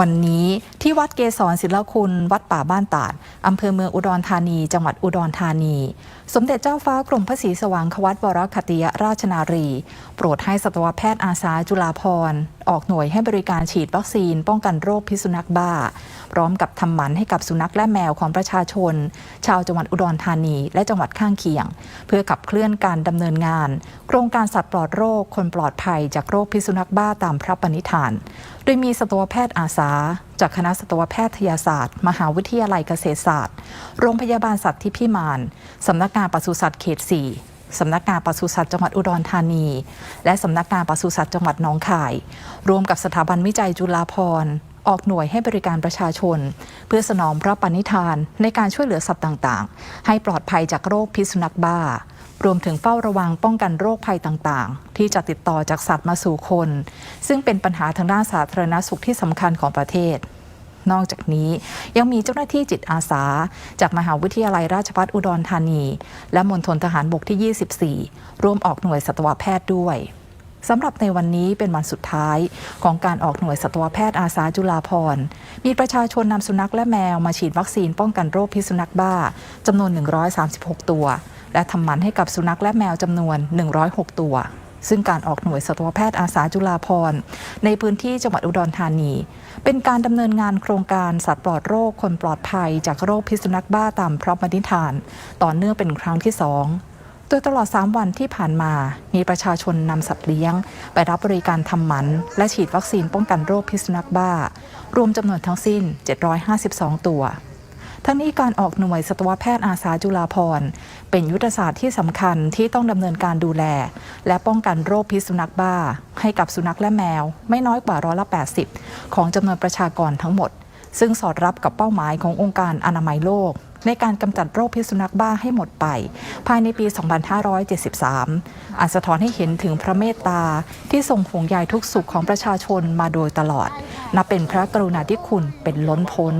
วันนี้ที่วัดเกษรศิลคุณ วัดป่าบ้านตาดอำเภอเมืองอุดรธานี จังหวัดอุดรธานี สมเด็จเจ้าฟ้ากรมพระศรีสว่างควัตวรคติยราชนารี โปรดให้สัตวแพทย์อาสาจุฬาภรออกหน่วยให้บริการฉีดวัคซีน ป้องกันโรคพิษสุนัขบ้า พร้อมกับทำหมันให้กับสุนัขและแมวของประชาชน ชาวจังหวัดอุดรธานี และจังหวัดข้างเคียง เพื่อขับเคลื่อนการดำเนินงาน โครงการสัตว์ปลอดโรคคนปลอดภัยจากโรคพิษสุนัขบ้าตามพระปณิธาน โดยมีสัตวแพทย์อาสา จากคณะสัตวแพทยศาสตร์ มหาวิทยาลัยเกษตรศาสตร์ โรงพยาบาลสัตว์ที่พิมานสำนักงานปศุสัตว์เขต 4 สำนักงานปศุสัตว์จังหวัดอุดรธานี และสำนักงานปศุสัตว์จังหวัดหนองคายรวมกับสถาบันวิจัยจุฬาภรณ์ออกหน่วยให้บริการประชาชน เพื่อสนองพระปณิธานในการช่วยเหลือสัตว์ต่างๆ ให้ปลอดภัยจากโรคพิษสุนัขบ้า รวมถึงเฝ้าระวังป้องกันโรคภัยต่างๆ ที่จะติดต่อจากสัตว์มาสู่คน ซึ่งเป็นปัญหาทางด้านสาธารณสุขที่สำคัญของประเทศ นอกจากนี้ ยังมีเจ้าหน้าที่จิตอาสา จากมหาวิทยาลัยราชภัฏอุดรธานี และมณฑลทหารบกที่ 24 ร่วมออกหน่วยสัตวแพทย์ด้วยสำหรับในวันนี้เป็นวันสุดท้ายของการออกหน่วยสัตวแพทย์อาสาจุฬาภรมีประชาชนนำสุนัขและแมวมาฉีดวัคซีนป้องกันโรคพิษสุนัขบ้าจำนวน 136 ตัว และทำหมันให้กับสุนัขและแมวจำนวน 106 ตัว ซึ่งการออกหน่วยสัตวแพทย์อาสาจุฬาภรณ์ในพื้นที่จังหวัดอุดรธานี เป็นการดำเนินงานโครงการสัตว์ปลอดโรคคนปลอดภัย จากโรคพิษสุนัขบ้าตามพระปณิธาน ต่อเนื่องเป็นครั้งที่สองโดยตลอด 3 วันที่ผ่านมา มีประชาชนนำสัตว์เลี้ยง ไปรับบริการทำหมัน และฉีดวัคซีนป้องกันโรคพิษสุนัขบ้า รวมจำนวนทั้งสิ้น 752 ตัว ทั้งนี้การออกหน่วยสัตวแพทย์อาสาจุฬาภรเป็นยุทธศาสตร์ที่สำคัญที่ต้องดำเนินการดูแล และป้องกันโรคพิษสุนัขบ้า ให้กับสุนัขและแมว ไม่น้อยกว่าร้อยละ 80 ของจำนวนประชากรทั้งหมด ซึ่งสอดรับกับเป้าหมายขององค์การอนามัยโลกในการกำจัดโรคพิษสุนัขบ้าให้หมดไป ภายในปี 2573 อาจสะท้อนให้เห็นถึงพระเมตตา ที่ทรงห่วงใยทุกสุขของประชาชนมาโดยตลอด นับเป็นพระกรุณาธิคุณเป็นล้นพ้น